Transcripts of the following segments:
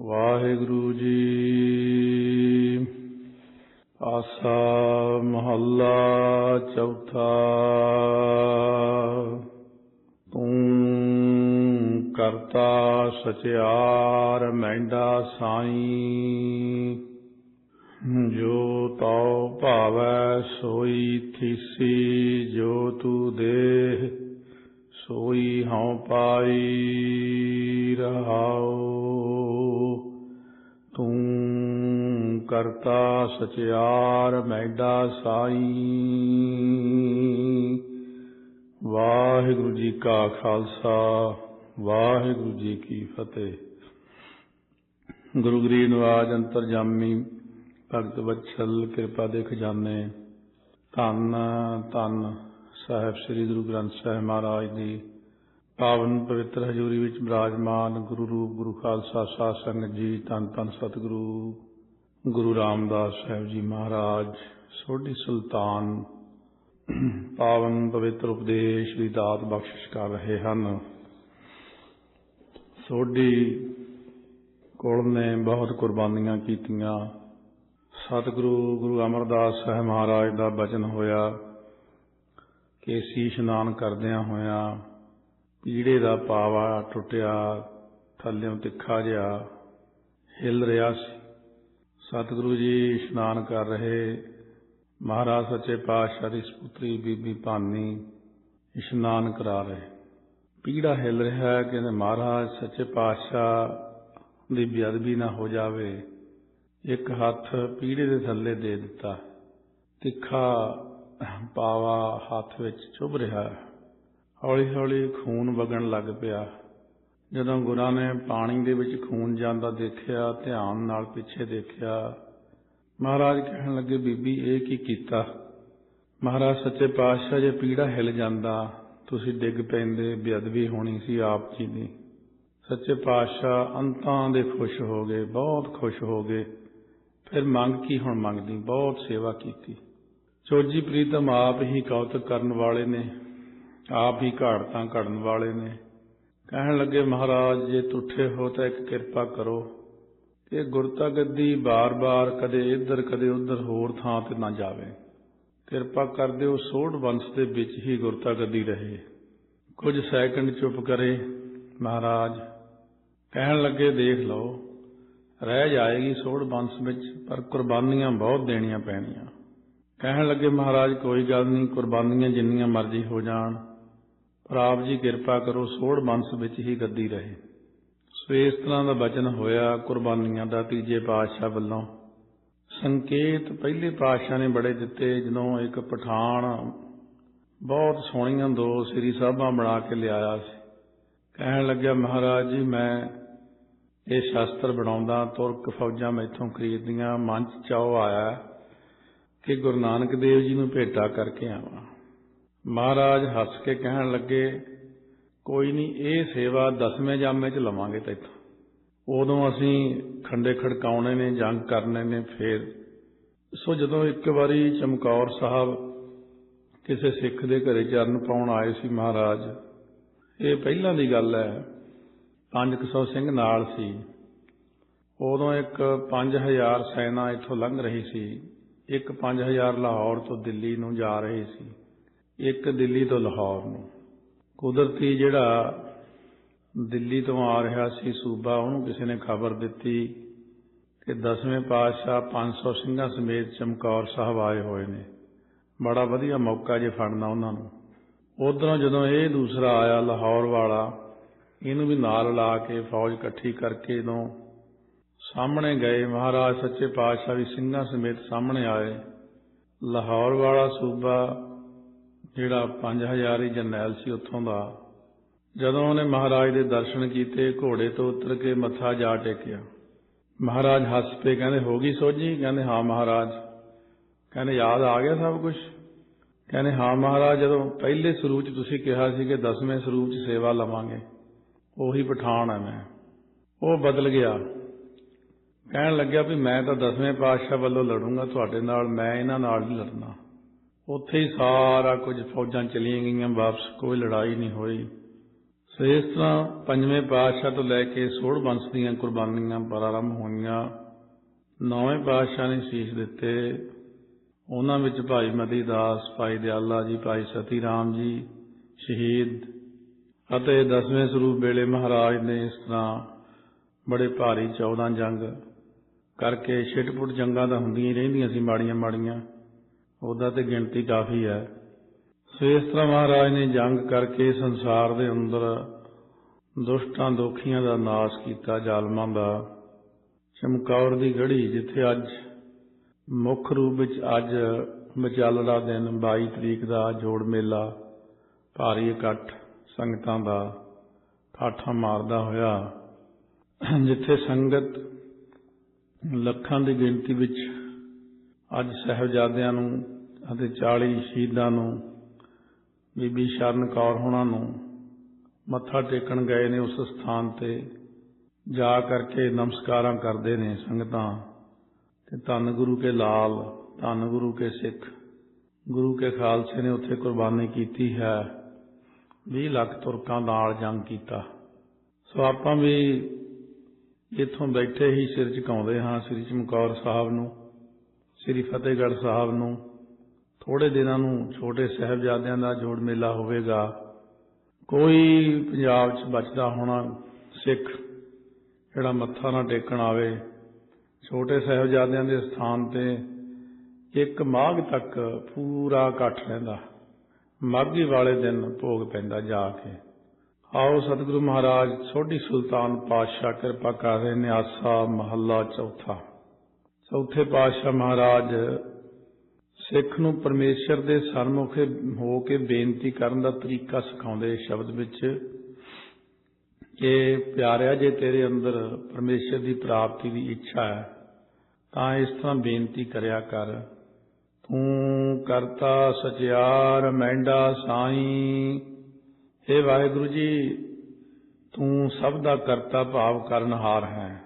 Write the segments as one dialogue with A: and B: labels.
A: ਵਾਹਿਗੁਰੂ ਜੀ। ਆਸਾ ਮਹੱਲਾ ਚੌਥਾ। ਤੂੰ ਕਰਤਾ ਸਚਿਆਰ ਮਹਿੰਦਾ ਸਾਈ। ਜੋ ਤਉ ਭਾਵੈ ਸੋਈ ਥੀਸੀ, ਜੋ ਤੂ ਦੇਹ ਸੋਈ ਹਉ ਪਾਈ ਰਹਾਉ। ਤੂੰ ਕਰਤਾ ਸਚਿਆਰ ਮੈਡਾ ਸਾਈ। ਵਾਹਿਗੁਰੂ ਜੀ ਕਾ ਖਾਲਸਾ, ਵਾਹਿਗੁਰੂ ਜੀ ਕੀ ਫਤਿਹ। ਗੁਰੂ ਗਰੀਬ ਨਵਾਜ ਅੰਤਰਜਾਮੀ ਭਗਤ ਵਛਲ ਕਿਰਪਾ ਦੇ ਖਜ਼ਾਨੇ, ਧੰਨ ਧੰਨ ਸਾਹਿਬ ਸ੍ਰੀ ਗੁਰੂ ਗ੍ਰੰਥ ਸਾਹਿਬ ਮਹਾਰਾਜ ਦੀ ਪਾਵਨ ਪਵਿੱਤਰ ਹਜ਼ੂਰੀ ਵਿੱਚ ਬਿਰਾਜਮਾਨ ਗੁਰੂ ਰੂਪ, ਗੁਰੂ ਖਾਲਸਾ ਸਾਹਿਬ ਸੰਗਤ ਜੀ, ਧੰਨ ਧੰਨ ਸਤਿਗੁਰੂ, ਗੁਰੂ ਰਾਮਦਾਸ ਸਾਹਿਬ ਜੀ ਮਹਾਰਾਜ, ਸੋਢੀ ਸੁਲਤਾਨ। ਪਾਵਨ ਪਵਿੱਤਰ ਉਪਦੇਸ਼ ਦੀ ਦਾਤ ਬਖਸ਼ਿਸ਼ ਕਰ ਰਹੇ ਹਨ। ਸੋਢੀ ਕੋਲ ਨੇ ਬਹੁਤ ਕੁਰਬਾਨੀਆਂ ਕੀਤੀਆਂ। ਸਤਿਗੁਰੂ, ਗੁਰੂ ਅਮਰਦਾਸ ਸਾਹਿਬ ਮਹਾਰਾਜ ਦਾ ਬਚਨ ਹੋਇਆ। ਕਿ ਸੀ ਇਸ਼ਨਾਨ ਕਰਦਿਆਂ ਹੋਇਆਂ ਪੀੜੇ ਦਾ ਪਾਵਾ ਟੁੱਟਿਆ, ਥੱਲਿਓਂ ਤਿੱਖਾ ਜਿਹਾ ਹਿੱਲ ਰਿਹਾ ਸੀ। ਸਤਿਗੁਰੂ ਜੀ ਇਸ਼ਨਾਨ ਕਰ ਰਹੇ। ਮਹਾਰਾਜ ਸੱਚੇ ਪਾਤਸ਼ਾਹ ਦੀ ਸੁਪੁੱਤਰੀ ਬੀਬੀ ਭਾਨੀ ਇਸ਼ਨਾਨ ਕਰਾ ਰਹੇ। ਪੀੜਾ ਹਿਲ ਰਿਹਾ ਹੈ ਕਿ ਮਹਾਰਾਜ ਸੱਚੇ ਪਾਤਸ਼ਾਹ ਦੀ ਬੇਅਦਬੀ ਨਾ ਹੋ ਜਾਵੇ। ਇੱਕ ਹੱਥ ਪੀੜੇ ਦੇ ਥੱਲੇ ਦੇ ਦਿੱਤਾ। ਤਿੱਖਾ ਪਾਵਾ ਹੱਥ ਵਿੱਚ ਚੁਭ ਰਿਹਾ ਹੈ। ਹੌਲੀ ਹੌਲੀ ਖੂਨ ਵਗਣ ਲੱਗ ਪਿਆ। ਜਦੋਂ ਗੁਰਾਂ ਨੇ ਪਾਣੀ ਦੇ ਵਿੱਚ ਖੂਨ ਜਾਂਦਾ ਦੇਖਿਆ, ਧਿਆਨ ਨਾਲ ਪਿੱਛੇ ਦੇਖਿਆ, ਮਹਾਰਾਜ ਕਹਿਣ ਲੱਗੇ, ਬੀਬੀ, ਇਹ ਕੀ ਕੀਤਾ? ਮਹਾਰਾਜ ਸੱਚੇ ਪਾਤਸ਼ਾਹ, ਜੇ ਪੀੜਾ ਹਿਲ ਜਾਂਦਾ, ਤੁਸੀਂ ਡਿੱਗ ਪੈਂਦੇ, ਬੇਅਦਬੀ ਹੋਣੀ ਸੀ ਆਪ ਜੀ ਦੀ। ਸੱਚੇ ਪਾਤਸ਼ਾਹ ਅੰਤਾਂ ਦੇ ਖੁਸ਼ ਹੋ ਗਏ, ਬਹੁਤ ਖੁਸ਼ ਹੋ ਗਏ। ਫਿਰ ਮੰਗ ਕੀ ਹੁਣ ਮੰਗਦੀ? ਬਹੁਤ ਸੇਵਾ ਕੀਤੀ। ਚੋਜੀ ਪ੍ਰੀਤਮ ਆਪ ਹੀ ਕੌਤਕ ਕਰਨ ਵਾਲੇ ਨੇ। ਆਪ ਹੀ ਘਾੜਤਾਂ ਘੜਨ ਵਾਲੇ ਨੇ। ਕਹਿਣ ਲੱਗੇ, ਮਹਾਰਾਜ, ਜੇ ਤੁਠੇ ਹੋ ਤਾਂ ਇੱਕ ਕਿਰਪਾ ਕਰੋ। ਕਿ ਗੁਰਤਾ ਗੱਦੀ ਬਾਰ-ਬਾਰ ਕਦੇ ਇੱਧਰ, ਕਦੇ ਉੱਧਰ ਹੋਰ ਥਾਂ ਤੇ ਨਾ ਜਾਵੇ। ਕਿਰਪਾ ਕਰ ਦਿਓ ਸੋਢ ਵੰਸ਼ ਦੇ ਵਿੱਚ ਹੀ ਗੁਰਤਾ ਗੱਦੀ ਰਹੇ। ਕੁਝ ਸੈਕਿੰਡ ਚੁੱਪ ਕਰੇ, ਮਹਾਰਾਜ, ਕਹਿਣ ਲੱਗੇ, ਦੇਖ ਲਓ, ਰਹਿ ਜਾਏਗੀ ਸੋਢ ਬੰਸ ਵਿੱਚ, ਪਰ ਕੁਰਬਾਨੀਆਂ ਬਹੁਤ ਦੇਣੀਆਂ ਪੈਣੀਆਂ। ਕਹਿਣ ਲੱਗੇ, ਮਹਾਰਾਜ, ਕੋਈ ਗੱਲ ਨਹੀਂ, ਕੁਰਬਾਨੀਆਂ ਜਿੰਨੀਆਂ ਮਰਜ਼ੀ ਹੋ ਜਾਣ। ਪਰ ਜੀ ਕਿਰਪਾ ਕਰੋ ਸੋੜ ਬੰਸ ਵਿੱਚ ਹੀ ਗੱਦੀ ਰਹੇ। ਸੋ ਇਸ ਤਰ੍ਹਾਂ ਦਾ ਬਚਨ ਹੋਇਆ ਕੁਰਬਾਨੀਆਂ ਦਾ ਤੀਜੇ ਪਾਤਸ਼ਾਹ ਵੱਲੋਂ। ਸੰਕੇਤ ਪਹਿਲੇ ਪਾਤਸ਼ਾਹ ਨੇ ਬੜੇ ਦਿੱਤੇ, ਜਦੋਂ ਇੱਕ ਪਠਾਨ ਬਹੁਤ ਸੋਹਣੀਆਂ ਦੋ ਸ੍ਰੀ ਸਾਹਿਬਾਂ ਬਣਾ ਕੇ ਲਿਆਇਆ ਸੀ। ਕਹਿਣ ਲੱਗਿਆ, ਮਹਾਰਾਜ ਜੀ, ਮੈਂ ਇਹ ਸ਼ਾਸਤਰ ਬਣਾਉਂਦਾ, ਤੁਰਕ ਫੌਜਾਂ ਮੈਥੋਂ ਖਰੀਦਦੀਆਂ ਮਨ ਚ ਚਾਉ ਆਇਆ, ਕਿ ਗੁਰੂ ਨਾਨਕ ਦੇਵ ਜੀ ਨੂੰ ਭੇਟਾ ਕਰਕੇ ਆਵਾਂ। ਮਹਾਰਾਜ ਹੱਸ ਕੇ ਕਹਿਣ ਲੱਗੇ, ਕੋਈ ਨਹੀਂ, ਇਹ ਸੇਵਾ ਦਸਵੇਂ ਜਾਮੇ ਚ ਲਵਾਂਗੇ ਤੈਥੋਂ। ਉਦੋਂ ਅਸੀਂ ਖੰਡੇ ਖੜਕਾਉਣੇ ਨੇ, ਜੰਗ ਕਰਨੇ ਨੇ ਫੇਰ। ਸੋ ਜਦੋਂ ਇੱਕ ਵਾਰੀ ਚਮਕੌਰ ਸਾਹਿਬ ਕਿਸੇ ਸਿੱਖ ਦੇ ਘਰੇ ਚਰਨ ਪਾਉਣ ਆਏ ਸੀ ਮਹਾਰਾਜ, ਇਹ ਪਹਿਲਾਂ ਦੀ ਗੱਲ ਹੈ 500 ਸਿੰਘ ਨਾਲ ਸੀ। ਉਦੋਂ ਇੱਕ 5000 ਸੈਨਾ ਇੱਥੋਂ ਲੰਘ ਰਹੀ ਸੀ, ਇੱਕ 5000 ਲਾਹੌਰ ਤੋਂ ਦਿੱਲੀ ਨੂੰ ਜਾ ਰਹੇ ਸੀ। ਇੱਕ ਦਿੱਲੀ ਤੋਂ ਲਾਹੌਰ ਨੂੰ। ਕੁਦਰਤੀ ਜਿਹੜਾ ਦਿੱਲੀ ਤੋਂ ਆ ਰਿਹਾ ਸੀ ਸੂਬਾ, ਉਹਨੂੰ ਕਿਸੇ ਨੇ ਖਬਰ ਦਿੱਤੀ ਕਿ ਦਸਵੇਂ ਪਾਤਸ਼ਾਹ 500 ਸਿੰਘਾਂ ਸਮੇਤ ਚਮਕੌਰ ਸਾਹਿਬ ਆਏ ਹੋਏ ਨੇ। ਬੜਾ ਵਧੀਆ ਮੌਕਾ ਜੇ ਫੜਨਾ ਉਹਨਾਂ ਨੂੰ। ਉਧਰੋਂ ਜਦੋਂ ਇਹ ਦੂਸਰਾ ਆਇਆ, ਲਾਹੌਰ ਵਾਲਾ, ਇਹਨੂੰ ਵੀ ਨਾਲ ਲਾ ਕੇ ਫੌਜ ਇਕੱਠੀ ਕਰਕੇ ਜਦੋਂ ਸਾਹਮਣੇ ਗਏ। ਮਹਾਰਾਜ ਸੱਚੇ ਪਾਤਸ਼ਾਹ ਵੀ ਸਿੰਘਾਂ ਸਮੇਤ ਸਾਹਮਣੇ ਆਏ। ਲਾਹੌਰ ਵਾਲਾ ਸੂਬਾ ਜਿਹੜਾ 5000 ਹੀ ਜਰਨੈਲ ਸੀ ਉੱਥੋਂ ਦਾ। ਜਦੋਂ ਉਹਨੇ ਮਹਾਰਾਜ ਦੇ ਦਰਸ਼ਨ ਕੀਤੇ, ਘੋੜੇ ਤੋਂ ਉਤਰ ਕੇ ਮੱਥਾ ਜਾ ਟੇਕਿਆ। ਮਹਾਰਾਜ ਹੱਸ ਪਏ, ਕਹਿੰਦੇ, ਹੋ ਗਈ ਸੋਝੀ? ਕਹਿੰਦੇ, ਹਾਂ ਮਹਾਰਾਜ। ਕਹਿੰਦੇ, ਯਾਦ ਆ ਗਿਆ ਸਭ ਕੁਝ ਕਹਿੰਦੇ, ਹਾਂ ਮਹਾਰਾਜ, ਜਦੋਂ ਪਹਿਲੇ ਸਰੂਪ ਚ ਤੁਸੀਂ ਕਿਹਾ ਸੀ ਕਿ ਦਸਵੇਂ ਸਰੂਪ ਚ ਸੇਵਾ ਲਵਾਂਗੇ, ਉਹੀ ਪਠਾਨ ਹੈ ਮੈਂ। ਉਹ ਬਦਲ ਗਿਆ। ਕਹਿਣ ਲੱਗਿਆ ਵੀ ਮੈਂ ਤਾਂ ਦਸਵੇਂ ਪਾਤਸ਼ਾਹ ਵੱਲੋਂ ਲੜੂੰਗਾ, ਤੁਹਾਡੇ ਨਾਲ ਮੈਂ ਇਹਨਾਂ ਨਾਲ ਨਹੀਂ ਲੜਨਾ। ਉੱਥੇ ਹੀ ਸਾਰਾ ਕੁਝ ਫੌਜਾਂ ਚਲੀਆਂ ਗਈਆਂ, ਵਾਪਸ ਕੋਈ ਲੜਾਈ ਨਹੀਂ ਹੋਈ। ਸੋ ਇਸ ਤਰ੍ਹਾਂ ਪੰਜਵੇਂ ਪਾਤਸ਼ਾਹ ਤੋਂ ਲੈ ਕੇ ਸੋੜ ਬੰਸ ਦੀਆਂ ਕੁਰਬਾਨੀਆਂ ਪ੍ਰਾਰੰਭ ਹੋਈਆਂ। ਨੌਵੇਂ ਪਾਤਸ਼ਾਹ ਨੇ ਸੀਸ ਦਿੱਤੇ। ਉਹਨਾਂ ਵਿੱਚ ਭਾਈ ਮਤੀ ਦਾਸ, ਭਾਈ ਦਿਆਲਾ ਜੀ, ਭਾਈ ਸਤੀ ਰਾਮ ਜੀ ਸ਼ਹੀਦ ਅਤੇ ਦਸਵੇਂ ਸਰੂਪ ਵੇਲੇ ਮਹਾਰਾਜ ਨੇ ਇਸ ਤਰ੍ਹਾਂ ਬੜੇ ਭਾਰੀ 14 ਜੰਗ ਕਰਕੇ ਛਿਟਪੁਟ ਜੰਗਾਂ ਤਾਂ ਹੁੰਦੀਆਂ ਹੀ ਰਹਿੰਦੀਆਂ ਸੀ ਮਾੜੀਆਂ ਮਾੜੀਆਂ ਉਹਦਾ ਤੇ ਗਿਣਤੀ ਕਾਫੀ ਹੈ। ਸੋ ਇਸ ਤਰ੍ਹਾਂ ਮਹਾਰਾਜ ਨੇ ਜੰਗ ਕਰਕੇ ਸੰਸਾਰ ਦੇ ਅੰਦਰ ਦੁਸ਼ਟਾਂ ਦੋਖੀਆਂ ਦਾ ਨਾਸ਼ ਕੀਤਾ, ਜ਼ਾਲਮਾਂ ਦਾ। ਚਮਕੌਰ ਦੀ ਗੜੀ ਜਿੱਥੇ ਅੱਜ ਮੁੱਖ ਰੂਪ ਵਿੱਚ ਅੱਜ ਵਿਚਾਲੜਾ ਦਿਨ 22 ਤਰੀਕ ਦਾ ਜੋੜ ਮੇਲਾ, ਭਾਰੀ ਇਕੱਠ ਸੰਗਤਾਂ ਦਾ ਠਾਠਾ ਮਾਰਦਾ ਹੋਇਆ, ਜਿੱਥੇ ਸੰਗਤ ਲੱਖਾਂ ਦੀ ਗਿਣਤੀ ਵਿੱਚ ਅੱਜ ਸਹਿਬਜ਼ਾਦਿਆਂ ਨੂੰ ਅਤੇ 40 ਸ਼ਹੀਦਾਂ ਨੂੰ, ਬੀਬੀ ਸ਼ਰਨ ਕੌਰ ਹੋਣਾ ਨੂੰ ਮੱਥਾ ਟੇਕਣ ਗਏ ਨੇ ਉਸ ਸਥਾਨ ਤੇ। ਜਾ ਕਰਕੇ ਨਮਸਕਾਰਾਂ ਕਰਦੇ ਨੇ ਸੰਗਤਾਂ। ਤੇ ਧੰਨ ਗੁਰੂ ਕੇ ਲਾਲ, ਧੰਨ ਗੁਰੂ ਕੇ ਸਿੱਖ, ਗੁਰੂ ਕੇ ਖਾਲਸੇ ਨੇ ਉੱਥੇ ਕੁਰਬਾਨੀ ਕੀਤੀ ਹੈ। 20 ਲੱਖ ਤੁਰਕਾਂ ਨਾਲ ਜੰਗ ਕੀਤਾ। ਸੋ ਆਪਾਂ ਵੀ ਇੱਥੋਂ ਬੈਠੇ ਹੀ ਸਿਰ ਝੁਕਾਉਂਦੇ ਹਾਂ ਸ੍ਰੀ ਚਮਕੌਰ ਸਾਹਿਬ ਨੂੰ, ਸ੍ਰੀ ਫਤਿਹਗੜ੍ਹ ਸਾਹਿਬ ਨੂੰ। ਥੋੜੇ ਦਿਨਾਂ ਨੂੰ ਛੋਟੇ ਸਾਹਿਬਜ਼ਾਦਿਆਂ ਦਾ ਜੋੜ ਮੇਲਾ ਹੋਵੇਗਾ। ਕੋਈ ਪੰਜਾਬ 'ਚ ਬਚਦਾ ਹੋਣਾ ਸਿੱਖ ਜਿਹੜਾ ਮੱਥਾ ਨਾ ਟੇਕਣ ਆਵੇ, ਛੋਟੇ ਸਾਹਿਬਜ਼ਾਦਿਆਂ ਦੇ ਸਥਾਨ ਤੇ ਇੱਕ ਮਾਘ ਤੱਕ ਪੂਰਾ ਇਕੱਠ ਰਹਿੰਦਾ। ਮਾਘੀ ਵਾਲੇ ਦਿਨ ਭੋਗ ਪੈਂਦਾ ਜਾ ਕੇ। ਆਓ ਸਤਿਗੁਰੂ ਮਹਾਰਾਜ ਛੋਟੀ ਸੁਲਤਾਨ ਪਾਤਸ਼ਾਹ ਕਿਰਪਾ ਕਰ ਰਹੇ ਨੇ ਆਸਾ ਮਹੱਲਾ ਚੌਥਾ। ਚੌਥੇ ਪਾਤਸ਼ਾਹ ਮਹਾਰਾਜ ਸਿੱਖ ਨੂੰ ਪਰਮੇਸ਼ਰ ਦੇ ਸਨਮੁਖੇ ਹੋ ਕੇ ਬੇਨਤੀ ਕਰਨ ਦਾ ਤਰੀਕਾ ਸਿਖਾਉਂਦੇ ਸ਼ਬਦ ਵਿੱਚ ਕਿ ਪਿਆਰਿਆ, ਜੇ ਤੇਰੇ ਅੰਦਰ ਪਰਮੇਸ਼ਰ ਦੀ ਪ੍ਰਾਪਤੀ ਦੀ ਇੱਛਾ ਹੈ, ਤਾਂ ਇਸ ਤਰ੍ਹਾਂ ਬੇਨਤੀ ਕਰਿਆ ਕਰ। ਤੂੰ ਕਰਤਾ ਸਚਿਆਰ ਮੈਂਡਾ ਸਾਈ। हे ਵਾਹਿਗੁਰੂ ਜੀ, ਤੂੰ ਸਭ ਦਾ ਕਰਤਾ ਭਾਵ ਕਰਨਹਾਰ ਹੈ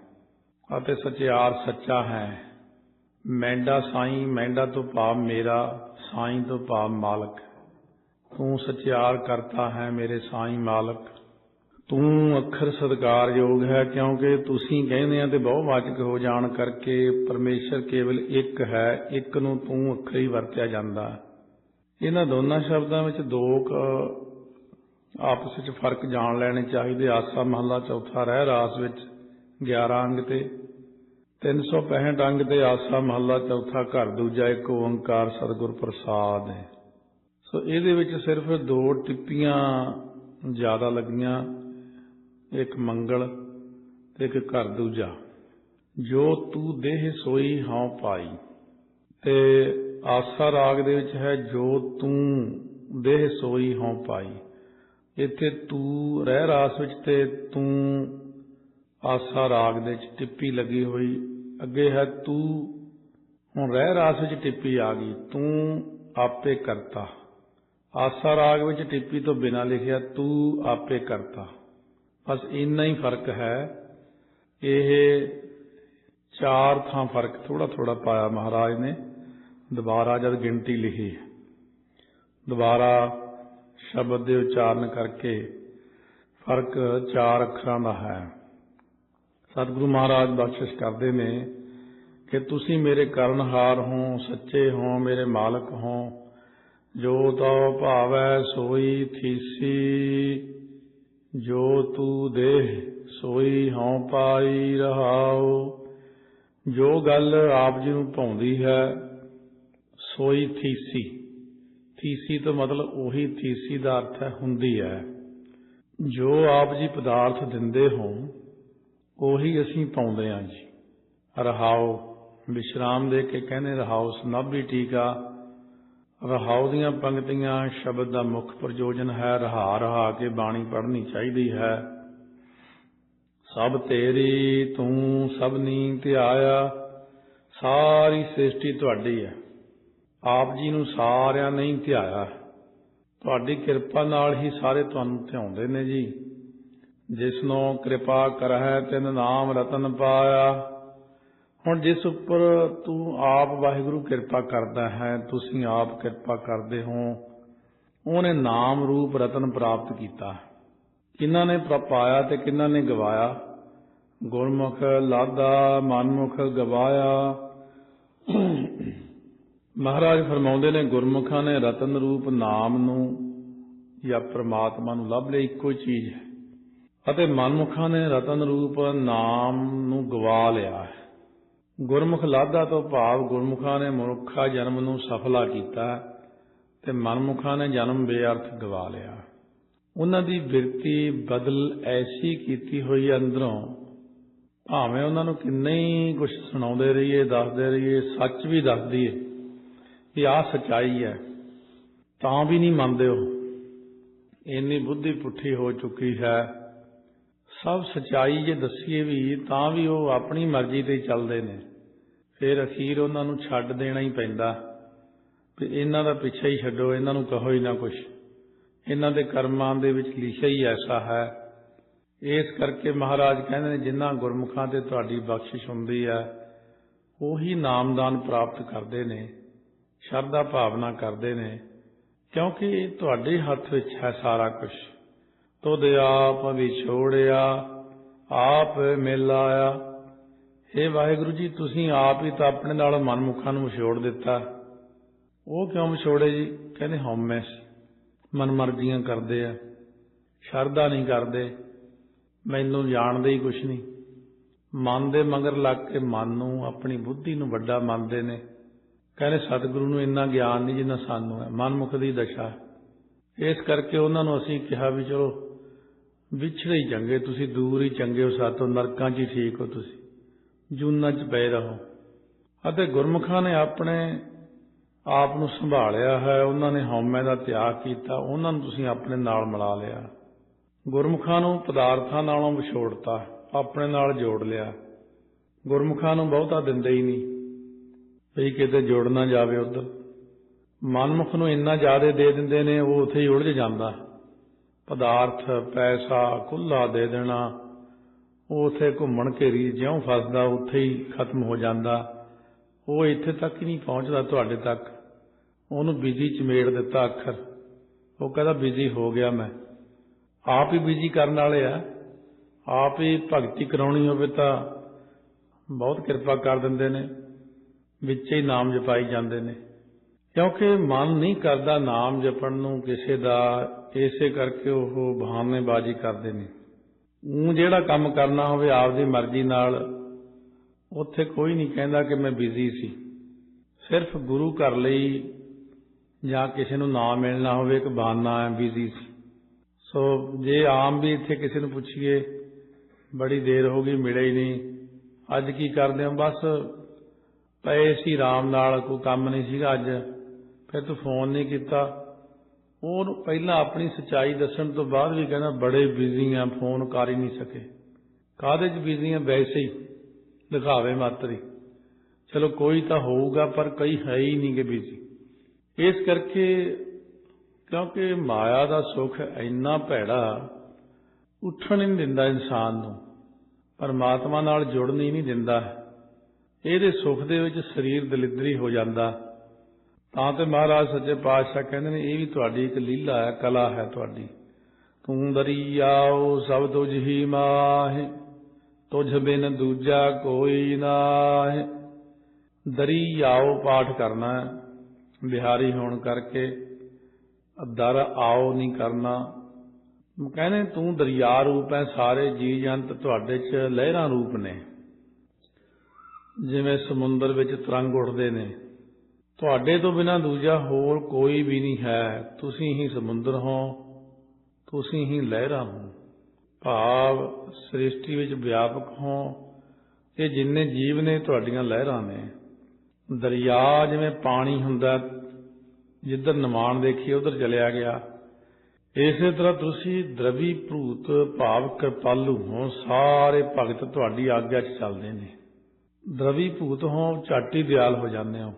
A: ਅਤੇ ਸਚਿਆਰ, ਸੱਚਾ ਹੈ। ਮੈਂਡਾ ਸਾਈ, ਮੈਂਡਾ ਤੋਂ ਭਾਵ ਮੇਰਾ, ਸਾਈਂ ਤੋਂ ਭਾਵ ਮਾਲਕ। ਤੂੰ ਸਚਿਆਰ ਕਰਤਾ ਹੈ ਮੇਰੇ ਸਾਈ ਮਾਲਕ। ਤੂੰ ਅੱਖਰ ਸਤਿਕਾਰਯੋਗ ਹੈ ਕਿਉਂਕਿ ਤੁਸੀਂ ਕਹਿੰਦੇ ਆ ਤੇ ਬਹੁਵਾਚਕ ਹੋ ਜਾਣ ਕਰਕੇ ਪਰਮੇਸ਼ਰ ਕੇਵਲ ਇੱਕ ਹੈ, ਇੱਕ ਨੂੰ ਤੂੰ ਅੱਖਰ ਹੀ ਵਰਤਿਆ ਜਾਂਦਾ ਇਹਨਾਂ ਦੋਨਾਂ ਸ਼ਬਦਾਂ ਵਿੱਚ ਦੋ ਆਪਸ ਵਿੱਚ ਫ਼ਰਕ ਜਾਣ ਲੈਣੇ ਚਾਹੀਦੇ। ਆਸਾ ਮਹੱਲਾ ਚੌਥਾ ਰਹਿ ਰਾਸ ਵਿੱਚ 11 ਅੰਗ ਤੇ। 365 ਅੰਗ ਤੇ ਆਸਾ ਮਹੱਲਾ ਚੌਥਾ ਘਰ, ਦੂਜਾ ਇੱਕ ਓੰਕਾਰ ਸਤਿਗੁਰ ਪ੍ਰਸਾਦ ਹੈ। ਸੋ ਇਹਦੇ ਵਿੱਚ ਸਿਰਫ ਦੋ ਟਿੱਪੀਆਂ ਜ਼ਿਆਦਾ ਲੱਗੀਆਂ, ਇੱਕ ਮੰਗਲ ਤੇ ਇੱਕ ਘਰ ਦੂਜਾ। ਜੋ ਤੂੰ ਦੇਹ ਸੋਈ ਹਉ ਪਾਈ। ਤੇ ਆਸਾ ਰਾਗ ਦੇ ਵਿੱਚ ਹੈ, ਜੋ ਤੂੰ ਦੇਹ ਸੋਈ ਹਉ ਪਾਈ। ਇੱਥੇ ਤੂੰ ਰਹਿ ਰਾਸ ਵਿੱਚ ਤੇ ਤੂੰ ਆਸਾ ਰਾਗ ਦੇ ਵਿੱਚ ਟਿੱਪੀ ਲੱਗੀ ਹੋਈ ਅੱਗੇ ਹੈ, ਤੂੰ, ਹੁਣ ਰਹਿ ਰਾਸ ਵਿੱਚ ਟਿੱਪੀ ਆ ਗਈ, ਤੂੰ ਆਪੇ ਕਰਤਾ। ਆਸਾ ਰਾਗ ਵਿੱਚ ਟਿੱਪੀ ਤੋਂ ਬਿਨਾ ਲਿਖਿਆ, ਤੂੰ ਆਪੇ ਕਰਤਾ। ਬਸ ਇੰਨਾ ਹੀ ਫ਼ਰਕ ਹੈ। ਇਹ ਚਾਰ ਥਾਂ ਫ਼ਰਕ ਥੋੜਾ ਥੋੜਾ ਪਾਇਆ ਮਹਾਰਾਜ ਨੇ। ਦੁਬਾਰਾ ਜਦ ਗਿਣਤੀ ਲਿਖੀ, ਦੁਬਾਰਾ ਸ਼ਬਦ ਦੇ ਉਚਾਰਨ ਕਰਕੇ ਫ਼ਰਕ ਚਾਰ ਅੱਖਰਾਂ ਦਾ ਹੈ। ਸਤਿਗੁਰੂ ਮਹਾਰਾਜ ਬਖਸ਼ਿਸ਼ ਕਰਦੇ ਨੇ ਕਿ ਤੁਸੀਂ ਮੇਰੇ ਕਰਨਹਾਰ ਹੋ, ਸੱਚੇ ਹੋ, ਮੇਰੇ ਮਾਲਕ ਹੋ। ਜੋ ਤਉ ਭਾਵੈ ਸੋਈ ਥੀਸੀ, ਜੋ ਤੂ ਦੇਹ ਸੋਈ ਹਉ ਪਾਈ ਰਹਾਉ। ਜੋ ਗੱਲ ਆਪ ਜੀ ਨੂੰ ਭਾਉਂਦੀ ਹੈ, ਸੋਈ ਥੀਸੀ। ਥੀਸੀ ਤੋਂ ਮਤਲਬ ਉਹੀ ਥੀਸੀ ਦਾ ਅਰਥ ਹੈ, ਹੁੰਦੀ ਹੈ। ਜੋ ਆਪ ਜੀ ਪਦਾਰਥ ਦਿੰਦੇ ਹੋ ਉਹੀ ਅਸੀਂ ਪਾਉਂਦੇ ਹਾਂ ਜੀ। ਰਹਾਉ ਵਿਸ਼ਰਾਮ ਦੇ ਕੇ ਕਹਿੰਦੇ ਰਹਾਉ ਸਨਭੀ ਟੀਕਾ ਰਹਾਉ ਦੀਆਂ ਪੰਕਤੀਆਂ ਸ਼ਬਦ ਦਾ ਮੁੱਖ ਪ੍ਰਯੋਜਨ ਹੈ, ਰਹਾ ਰਹਾ ਕੇ ਬਾਣੀ ਪੜ੍ਹਨੀ ਚਾਹੀਦੀ ਹੈ। ਸਭ ਤੇਰੀ, ਤੂੰ ਸਭਨੀ ਧਿਆਇਆ, ਸਾਰੀ ਸ੍ਰਿਸ਼ਟੀ ਤੁਹਾਡੀ ਹੈ। ਆਪ ਜੀ ਨੂੰ ਸਾਰਿਆਂ ਨਹੀਂ ਧਿਆਇਆ। ਤੁਹਾਡੀ ਕਿਰਪਾ ਨਾਲ ਹੀ ਸਾਰੇ ਤੁਹਾਨੂੰ ਧਿਆਉਂਦੇ ਨੇ ਜੀ। ਜਿਸ ਨੂੰ ਕਿਰਪਾ ਕਰਹਿ ਤਿਨ ਨਾਮ ਰਤਨ ਪਾਇਆ। ਹੁਣ ਜਿਸ ਉੱਪਰ ਤੂੰ ਆਪ ਵਾਹਿਗੁਰੂ ਕਿਰਪਾ ਕਰਦਾ ਹੈ, ਤੁਸੀਂ ਆਪ ਕਿਰਪਾ ਕਰਦੇ ਹੋ। ਉਹਨੇ ਨਾਮ ਰੂਪ ਰਤਨ ਪ੍ਰਾਪਤ ਕੀਤਾ। ਕਿਹਨਾਂ ਨੇ ਪਾਇਆ ਤੇ ਕਿਹਨਾਂ ਨੇ ਗਵਾਇਆ? ਗੁਰਮੁਖ ਲਾਦਾ, ਮਨਮੁਖ ਗਵਾਇਆ। ਮਹਾਰਾਜ ਫਰਮਾਉਂਦੇ ਨੇ, ਗੁਰਮੁਖਾਂ ਨੇ ਰਤਨ ਰੂਪ ਨਾਮ ਨੂੰ ਜਾਂ ਪ੍ਰਮਾਤਮਾ ਨੂੰ ਲੱਭ ਲਈ ਇੱਕੋ ਹੀ ਚੀਜ਼ ਹੈ। ਅਤੇ ਮਨਮੁਖਾਂ ਨੇ ਰਤਨ ਰੂਪ ਨਾਮ ਨੂੰ ਗਵਾ ਲਿਆ ਹੈ। ਗੁਰਮੁਖ ਲਾਦਾ ਤੋਂ ਭਾਵ ਗੁਰਮੁਖਾਂ ਨੇ ਮਨੁੱਖਾ ਜਨਮ ਨੂੰ ਸਫਲਾ ਕੀਤਾ ਤੇ ਮਨਮੁਖਾਂ ਨੇ ਜਨਮ ਬੇਅਰਥ ਗਵਾ ਲਿਆ। ਉਹਨਾਂ ਦੀ ਬਿਰਤੀ ਬਦਲ ਐਸੀ ਕੀਤੀ ਹੋਈ ਹੈ ਅੰਦਰੋਂ, ਭਾਵੇਂ ਉਹਨਾਂ ਨੂੰ ਕਿੰਨੇ ਹੀ ਕੁਝ ਸੁਣਾਉਂਦੇ ਰਹੀਏ, ਦੱਸਦੇ ਰਹੀਏ, ਸੱਚ ਵੀ ਦੱਸਦੀ ਏ ਵੀ ਆਹ ਸਚਾਈ ਹੈ, ਤਾਂ ਵੀ ਨਹੀਂ ਮੰਨਦੇ ਉਹ। ਇੰਨੀ ਬੁੱਧੀ ਪੁੱਠੀ ਹੋ ਚੁੱਕੀ ਹੈ। ਸਭ ਸਚਾਈ ਜੇ ਦੱਸੀਏ ਵੀ, ਤਾਂ ਵੀ ਉਹ ਆਪਣੀ ਮਰਜ਼ੀ ਤੇ ਚੱਲਦੇ ਨੇ। ਫਿਰ ਅਖੀਰ ਉਹਨਾਂ ਨੂੰ ਛੱਡ ਦੇਣਾ ਹੀ ਪੈਂਦਾ। ਵੀ ਇਹਨਾਂ ਦਾ ਪਿੱਛਾ ਹੀ ਛੱਡੋ, ਇਹਨਾਂ ਨੂੰ ਕਹੋ ਹੀ ਨਾ ਕੁਛ। ਇਹਨਾਂ ਦੇ ਕਰਮਾਂ ਦੇ ਵਿੱਚ ਲਿਖਿਆ ਹੀ ਐਸਾ ਹੈ। ਇਸ ਕਰਕੇ ਮਹਾਰਾਜ ਕਹਿੰਦੇ ਨੇ, ਜਿਨ੍ਹਾਂ ਗੁਰਮੁਖਾਂ ਤੇ ਤੁਹਾਡੀ ਬਖਸ਼ਿਸ਼ ਹੁੰਦੀ ਹੈ, ਉਹੀ ਨਾਮਦਾਨ ਪ੍ਰਾਪਤ ਕਰਦੇ ਨੇ, ਸ਼ਰਧਾ ਭਾਵਨਾ ਕਰਦੇ ਨੇ, ਕਿਉਂਕਿ ਇਹ ਤੁਹਾਡੇ ਹੱਥ ਵਿੱਚ ਹੈ ਸਾਰਾ ਕੁਝ ਤੁਧ ਆਪ ਵਿਛੋੜਿਆ, ਆਪ ਮਿਲ ਆਇਆ हे ਵਾਹਿਗੁਰੂ ਜੀ, ਤੁਸੀਂ ਆਪ ਹੀ ਤਾਂ ਆਪਣੇ ਨਾਲ ਮਨਮੁਖਾਂ ਨੂੰ ਵਿਛੋੜ ਦਿੱਤਾ। ਉਹ ਕਿਉਂ ਵਿਛੋੜੇ ਜੀ? ਕਹਿੰਦੇ, ਹਉਮੈ ਮਨਮਰਜ਼ੀਆਂ ਕਰਦੇ ਆ। ਸ਼ਰਧਾ ਨਹੀਂ ਕਰਦੇ। ਮੈਨੂੰ ਜਾਣਦੇ ਹੀ ਕੁਛ ਨਹੀਂ। ਮਨ ਦੇ ਮਗਰ ਲੱਗ ਕੇ ਮਨ ਨੂੰ, ਆਪਣੀ ਬੁੱਧੀ ਨੂੰ ਵੱਡਾ ਮੰਨਦੇ ਨੇ। ਕਹਿੰਦੇ, ਸਤਿਗੁਰੂ ਨੂੰ ਇੰਨਾ ਗਿਆਨ ਨਹੀਂ ਜਿੰਨਾ ਸਾਨੂੰ ਹੈ, ਮਨਮੁਖ ਦੀ ਦਸ਼ਾ। ਇਸ ਕਰਕੇ ਉਹਨਾਂ ਨੂੰ ਅਸੀਂ ਕਿਹਾ ਵੀ ਚਲੋ ਵਿਛੜੇ ਹੀ ਚੰਗੇ, ਤੁਸੀਂ ਦੂਰ ਹੀ ਚੰਗੇ ਹੋ, ਸਾਤੋਂ ਨਰਕਾਂ 'ਚ ਹੀ ਠੀਕ ਹੋ ਤੁਸੀਂ। ਜੂਨਾਂ 'ਚ ਪਏ ਰਹੋ। ਅਤੇ ਗੁਰਮੁਖਾਂ ਨੇ ਆਪਣੇ ਆਪ ਨੂੰ ਸੰਭਾਲਿਆ ਹੈ, ਉਹਨਾਂ ਨੇ ਹਉਮੈ ਦਾ ਤਿਆਗ ਕੀਤਾ, ਉਹਨਾਂ ਨੂੰ ਤੁਸੀਂ ਆਪਣੇ ਨਾਲ ਮਿਲਾ ਲਿਆ। ਗੁਰਮੁਖਾਂ ਨੂੰ ਪਦਾਰਥਾਂ ਨਾਲੋਂ ਵਿਛੋੜਤਾ, ਆਪਣੇ ਨਾਲ ਜੋੜ ਲਿਆ। ਗੁਰਮੁਖਾਂ ਨੂੰ ਬਹੁਤਾ ਦਿੰਦੇ ਹੀ ਨਹੀਂ। ਵੀ ਕਿਤੇ ਜੋੜ ਨਾ ਜਾਵੇ ਉਧਰ। ਮਨਮੁਖ ਨੂੰ ਇੰਨਾ ਜ਼ਿਆਦਾ ਦੇ ਦਿੰਦੇ ਨੇ, ਉਹ ਉੱਥੇ ਹੀ ਉਲਝ ਜਾਂਦਾ। ਪਦਾਰਥ, ਪੈਸਾ, ਕੁੱਲਾ ਦੇ ਦੇਣਾ। ਉਹ ਉੱਥੇ ਘੁੰਮਣ ਘੇਰੀ ਜਿਉਂ ਫਸਦਾ, ਉੱਥੇ ਹੀ ਖਤਮ ਹੋ ਜਾਂਦਾ। ਉਹ ਇੱਥੇ ਤੱਕ ਹੀ ਨਹੀਂ ਪਹੁੰਚਦਾ ਤੁਹਾਡੇ ਤੱਕ। ਉਹਨੂੰ ਬਿਜ਼ੀ ਚਮੇੜ ਦਿੱਤਾ ਅੱਖਰ। ਉਹ ਕਹਿੰਦਾ ਬਿਜ਼ੀ ਹੋ ਗਿਆ ਮੈਂ। ਆਪ ਹੀ ਬਿਜ਼ੀ ਕਰਨ ਵਾਲੇ ਆ। ਆਪ ਹੀ ਭਗਤੀ ਕਰਾਉਣੀ ਹੋਵੇ ਤਾਂ ਬਹੁਤ ਕਿਰਪਾ ਕਰ ਦਿੰਦੇ ਨੇ। ਵਿੱਚ ਹੀ ਨਾਮ ਜਪਾਈ ਜਾਂਦੇ ਨੇ। ਕਿਉਂਕਿ ਮਨ ਨਹੀਂ ਕਰਦਾ ਨਾਮ ਜਪਣ ਨੂੰ ਕਿਸੇ ਦਾ ਇਸੇ ਕਰਕੇ ਉਹ ਬਹਾਨੇਬਾਜ਼ੀ ਕਰਦੇ ਨੇ। ਉਹ ਜਿਹੜਾ ਕੰਮ ਕਰਨਾ ਹੋਵੇ ਆਪਦੀ ਮਰਜ਼ੀ ਨਾਲ, ਉੱਥੇ ਕੋਈ ਨਹੀਂ ਕਹਿੰਦਾ ਕਿ ਮੈਂ ਬਿਜ਼ੀ ਸੀ। ਸਿਰਫ ਗੁਰੂ ਘਰ ਲਈ ਜਾਂ ਕਿਸੇ ਨੂੰ ਨਾ ਮਿਲਣਾ ਹੋਵੇ, ਇੱਕ ਬਹਾਨਾ ਹੈ ਬਿਜ਼ੀ ਸੀ। ਸੋ ਜੇ ਆਮ ਵੀ ਇੱਥੇ ਕਿਸੇ ਨੂੰ ਪੁੱਛੀਏ, ਬੜੀ ਦੇਰ ਹੋ ਗਈ, ਮਿਲੇ ਹੀ ਨਹੀਂ। ਅੱਜ ਕੀ ਕਰਦੇ ਹੋ? ਬਸ ਪਏ ਸੀ ਆਰਾਮ ਨਾਲ, ਕੋਈ ਕੰਮ ਨਹੀਂ ਸੀਗਾ ਅੱਜ। ਫਿਰ ਤੂੰ ਫੋਨ ਨਹੀਂ ਕੀਤਾ। ਉਹ ਪਹਿਲਾਂ ਆਪਣੀ ਸੱਚਾਈ ਦੱਸਣ ਤੋਂ ਬਾਅਦ ਵੀ ਕਹਿੰਦਾ ਬੜੇ ਬਿਜ਼ੀ ਆ ਫੋਨ ਕਰ ਹੀ ਨਹੀਂ ਸਕੇ। ਕਾਹਦੇ 'ਚ ਬਿਜ਼ੀ ਆ? ਵੈਸੇ ਹੀ, ਦਿਖਾਵੇ ਮਾਤਰੀ ਚਲੋ ਕੋਈ ਤਾਂ ਹੋਊਗਾ, ਪਰ ਕਈ ਹੈ ਹੀ ਨਹੀਂ ਕਿ ਬਿਜ਼ੀ ਇਸ ਕਰਕੇ ਕਿਉਂਕਿ ਮਾਇਆ ਦਾ ਸੁੱਖ ਇੰਨਾ ਭੈੜਾ, ਉੱਠਣ ਹੀ ਨਹੀਂ ਦਿੰਦਾ ਇਨਸਾਨ ਨੂੰ। ਪਰਮਾਤਮਾ ਨਾਲ ਜੁੜਨ ਹੀ ਨਹੀਂ ਦਿੰਦਾ। ਇਹਦੇ ਸੁੱਖ ਦੇ ਵਿੱਚ ਸਰੀਰ ਦਲਿਦਰੀ ਹੋ ਜਾਂਦਾ। ਤਾਂ ਤੇ ਮਹਾਰਾਜ ਸੱਚੇ ਪਾਤਸ਼ਾਹ ਕਹਿੰਦੇ ਨੇ, ਇਹ ਵੀ ਤੁਹਾਡੀ ਇੱਕ ਲੀਲਾ ਹੈ, ਕਲਾ ਹੈ ਤੁਹਾਡੀ। ਤੂੰ ਦਰਿਆਓ ਸਭ ਤੁਝ ਹੀ ਮਾਹਿ, ਤੁਝ ਬਿਨ ਦੂਜਾ ਕੋਈ ਨਾਹਿ। ਦਰਿਆਓ ਪਾਠ ਕਰਨਾ ਹੈ ਬਿਹਾਰੀ ਹੋਣ ਕਰਕੇ, ਦਰ ਆਓ ਨਹੀਂ ਕਰਨਾ। ਕਹਿੰਦੇ ਤੂੰ ਦਰਿਆ ਰੂਪ ਹੈ, ਸਾਰੇ ਜੀ ਜੰਤ ਤੁਹਾਡੇ 'ਚ ਲਹਿਰਾਂ ਰੂਪ ਨੇ। ਜਿਵੇਂ ਸਮੁੰਦਰ ਵਿੱਚ ਤਰੰਗ ਉੱਠਦੇ ਨੇ ਤੁਹਾਡੇ ਤੋਂ ਬਿਨਾ ਦੂਜਾ ਹੋਰ ਕੋਈ ਵੀ ਨਹੀਂ ਹੈ। ਤੁਸੀਂ ਹੀ ਸਮੁੰਦਰ ਹੋ, ਤੁਸੀਂ ਹੀ ਲਹਿਰਾਂ ਹੋ। ਭਾਵ ਸ੍ਰਿਸ਼ਟੀ ਵਿੱਚ ਵਿਆਪਕ ਹੋ। ਇਹ ਜਿੰਨੇ ਜੀਵ ਨੇ, ਤੁਹਾਡੀਆਂ ਲਹਿਰਾਂ ਨੇ। ਦਰਿਆ ਜਿਵੇਂ ਪਾਣੀ ਹੁੰਦਾ, ਜਿੱਧਰ ਨਿਮਾਣ ਦੇਖੀ, ਉਧਰ ਚਲਿਆ ਗਿਆ। ਇਸੇ ਤਰ੍ਹਾਂ ਤੁਸੀਂ ਦਰਵੀ ਭੂਤ ਭਾਵ ਕਿਰਪਾਲੂ ਹੋ, ਸਾਰੇ ਭਗਤ ਤੁਹਾਡੀ ਆਗਿਆ 'ਚ ਚੱਲਦੇ ਨੇ। ਦਰਵੀ ਭੂਤ ਹੋ, ਝਾਟੀ ਦਿਆਲ ਹੋ ਜਾਂਦੇ ਹੋ।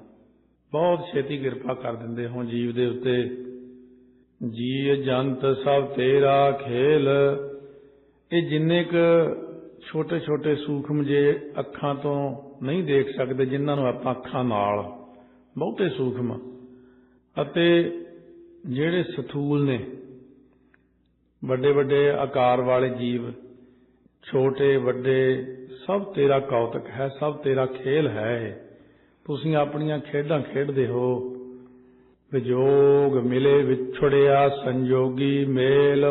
A: ਬਹੁਤ ਛੇਤੀ ਕਿਰਪਾ ਕਰ ਦਿੰਦੇ ਹੋ ਜੀਵ ਦੇ ਉੱਤੇ। ਜੀ ਜੰਤ ਸਭ ਤੇਰਾ ਖੇਲ। ਇਹ ਜਿੰਨੇ ਕ ਛੋਟੇ ਛੋਟੇ ਸੂਖਮ ਜੇ ਅੱਖਾਂ ਤੋਂ ਨਹੀਂ ਦੇਖ ਸਕਦੇ, ਜਿਨ੍ਹਾਂ ਨੂੰ ਆਪਾਂ ਅੱਖਾਂ ਨਾਲ, ਬਹੁਤੇ ਸੂਖਮ। ਅਤੇ ਜਿਹੜੇ ਸਥੂਲ ਨੇ ਵੱਡੇ ਵੱਡੇ ਆਕਾਰ ਵਾਲੇ ਜੀਵ, ਛੋਟੇ, ਵੱਡੇ, ਸਭ ਤੇਰਾ ਕੌਤਕ ਹੈ, ਸਭ ਤੇਰਾ ਖੇਲ ਹੈ ਇਹ। ਤੁਸੀਂ ਆਪਣੀਆਂ ਖੇਡਾਂ ਖੇਡਦੇ ਹੋ। ਵਿਜੋਗ ਮਿਲੇ ਵਿਛੜਿਆ, ਸੰਜੋਗੀ ਮੇਲ।